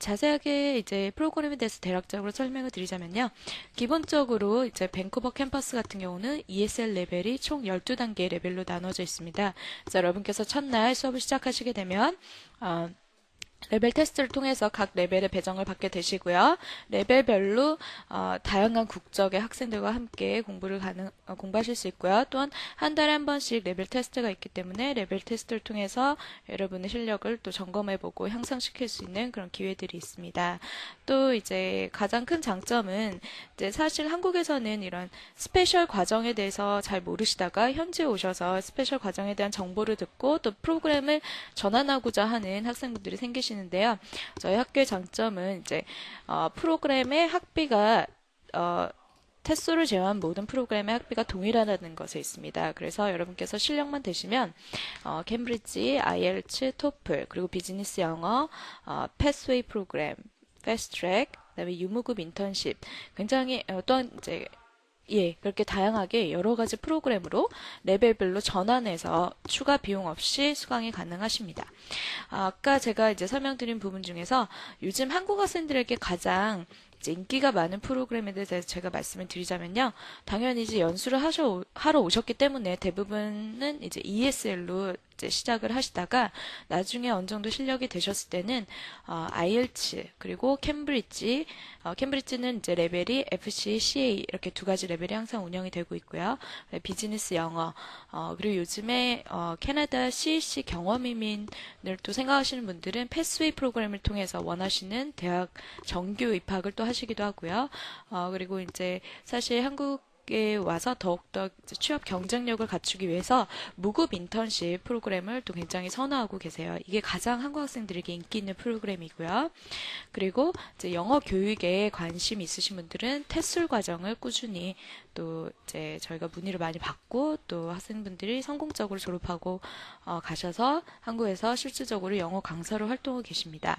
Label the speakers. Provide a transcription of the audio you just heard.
Speaker 1: 자세하게 이제 프로그램에 대해서 대략적으로 설명을 드리자면요. 기본적으로 이제 밴쿠버 캠퍼스 같은 경우는 ESL 레벨이 총 12단계의 레벨로 나눠져 있습니다. 그래서 여러분께서 첫날 수업을 시작하시게 되면 어, 레벨 테스트를 통해서 각 레벨의 배정을 받게 되시고요. 레벨별로 어, 다양한 국적의 학생들과 함께 공부를 가능 어, 공부하실 수 있고요. 또한 한 달에 한 번씩 레벨 테스트가 있기 때문에 레벨 테스트를 통해서 여러분의 실력을 또 점검해보고 향상시킬 수 있는 그런 기회들이 있습니다. 또 이제 가장 큰 장점은 이제 사실 한국에서는 이런 스페셜 과정에 대해서 잘 모르시다가 현지에 오셔서 스페셜 과정에 대한 정보를 듣고 또 프로그램을 전환하고자 하는 학생분들이 생기시 는데요. 저희 학교의 장점은 이제 어, 프로그램의 학비가 어, 테스를 제외한 모든 프로그램의 학비가 동일하다는 것에 있습니다. 그래서 여러분께서 실력만 되시면 어, 캠브리지, IELTS, 토플, 그리고 비즈니스 영어, 어, 패스웨이 프로그램, 패스트트랙, 그다음에 유무급 인턴십, 굉장히 어떤 이제 예, 그렇게 다양하게 여러 가지 프로그램으로 레벨별로 전환해서 추가 비용 없이 수강이 가능하십니다. 아, 아까 제가 이제 설명드린 부분 중에서 요즘 한국 학생들에게 가장 인기가 많은 프로그램에 대해서 제가 말씀을 드리자면요. 당연히 이제 연수를 하셔, 하러 오셨기 때문에 대부분은 이제 ESL로 이제 시작을 하시다가 나중에 어느 정도 실력이 되셨을 때는 어, IELTS 그리고 캠브리지 어, 캠브리지는 이제 레벨이 FC, CA 이렇게 두 가지 레벨이 항상 운영이 되고 있고요. 네, 비즈니스 영어 어, 그리고 요즘에 어, 캐나다 CEC 경험 이민을 또 생각하시는 분들은 패스웨이 프로그램을 통해서 원하시는 대학 정규 입학을 또 하시기도 하고요. 어, 그리고 이제 사실 한국 에 와서 더욱더 취업 경쟁력을 갖추기 위해서 무급 인턴십 프로그램을 또 굉장히 선호하고 계세요. 이게 가장 한국 학생들에게 인기 있는 프로그램이고요. 그리고 이제 영어 교육에 관심 있으신 분들은 테술 과정을 꾸준히 또 이제 저희가 문의를 많이 받고 또 학생분들이 성공적으로 졸업하고 어, 가셔서 한국에서 실질적으로 영어 강사로 활동하고 계십니다.